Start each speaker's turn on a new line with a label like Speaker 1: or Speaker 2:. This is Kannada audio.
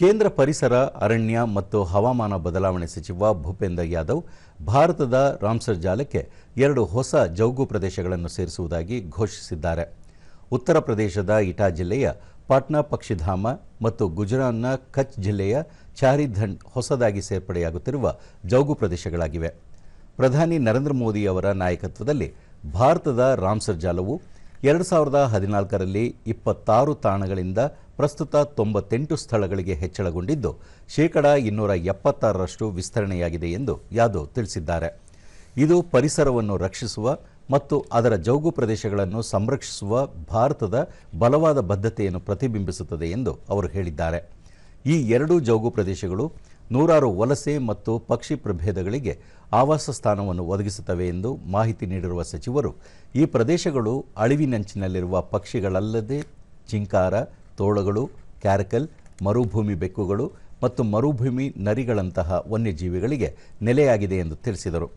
Speaker 1: ಕೇಂದ್ರ ಪರಿಸರ, ಅರಣ್ಯ ಮತ್ತು ಹವಾಮಾನ ಬದಲಾವಣೆ ಸಚಿವ ಭೂಪೇಂದ್ರ ಯಾದವ್ ಭಾರತದ ರಾಮ್ಸರ್ ಜಾಲಕ್ಕೆ ಎರಡು ಹೊಸ ಜೌಗು ಪ್ರದೇಶಗಳನ್ನು ಸೇರಿಸುವುದಾಗಿ ಘೋಷಿಸಿದ್ದಾರೆ. ಉತ್ತರ ಪ್ರದೇಶದ ಇಟಾ ಜಿಲ್ಲೆಯ ಪಾಟ್ನಾ ಪಕ್ಷಿಧಾಮ ಮತ್ತು ಗುಜರಾತ್ನ ಕಚ್ ಜಿಲ್ಲೆಯ ಚಾರಿಧಂಡ್ ಹೊಸದಾಗಿ ಸೇರ್ಪಡೆಯಾಗುತ್ತಿರುವ ಜೌಗು ಪ್ರದೇಶಗಳಾಗಿವೆ. ಪ್ರಧಾನಿ ನರೇಂದ್ರ ಮೋದಿ ಅವರ ನಾಯಕತ್ವದಲ್ಲಿ ಭಾರತದ ರಾಮ್ಸರ್ ಜಾಲವು ಎರಡು ಸಾವಿರದ ಹದಿನಾಲ್ಕರಲ್ಲಿ ಇಪ್ಪತ್ತಾರು ತಾಣಗಳಿಂದ ಪ್ರಸ್ತುತ ತೊಂಬತ್ತೆಂಟು ಸ್ಥಳಗಳಿಗೆ ಹೆಚ್ಚಳಗೊಂಡಿದ್ದು, ಶೇಕಡ ಇನ್ನೂರ ಎಪ್ಪತ್ತಾರರಷ್ಟು ವಿಸ್ತರಣೆಯಾಗಿದೆ ಎಂದು ಯಾದವ್ ತಿಳಿಸಿದ್ದಾರೆ. ಇದು ಪರಿಸರವನ್ನು ರಕ್ಷಿಸುವ ಮತ್ತು ಅದರ ಜೌಗು ಪ್ರದೇಶಗಳನ್ನು ಸಂರಕ್ಷಿಸುವ ಭಾರತದ ಬಲವಾದ ಬದ್ಧತೆಯನ್ನು ಪ್ರತಿಬಿಂಬಿಸುತ್ತದೆ ಎಂದು ಅವರು ಹೇಳಿದ್ದಾರೆ. ಈ ಎರಡೂ ಜೌಗು ಪ್ರದೇಶಗಳು ನೂರಾರು ವಲಸೆ ಮತ್ತು ಪಕ್ಷಿ ಪ್ರಭೇದಗಳಿಗೆ ಆವಾಸ ಸ್ಥಾನವನ್ನು ಒದಗಿಸುತ್ತವೆ ಎಂದು ಮಾಹಿತಿ ನೀಡಿರುವ ಸಚಿವರು, ಈ ಪ್ರದೇಶಗಳು ಅಳಿವಿನಂಚಿನಲ್ಲಿರುವ ಪಕ್ಷಿಗಳಲ್ಲದೆ ಚಿಂಕಾರ, ತೋಳಗಳು, ಕ್ಯಾರಕಲ್, ಮರುಭೂಮಿ ಬೆಕ್ಕುಗಳು ಮತ್ತು ಮರುಭೂಮಿ ನರಿಗಳಂತಹ ವನ್ಯಜೀವಿಗಳಿಗೆ ನೆಲೆಯಾಗಿದೆ ಎಂದು ತಿಳಿಸಿದರು.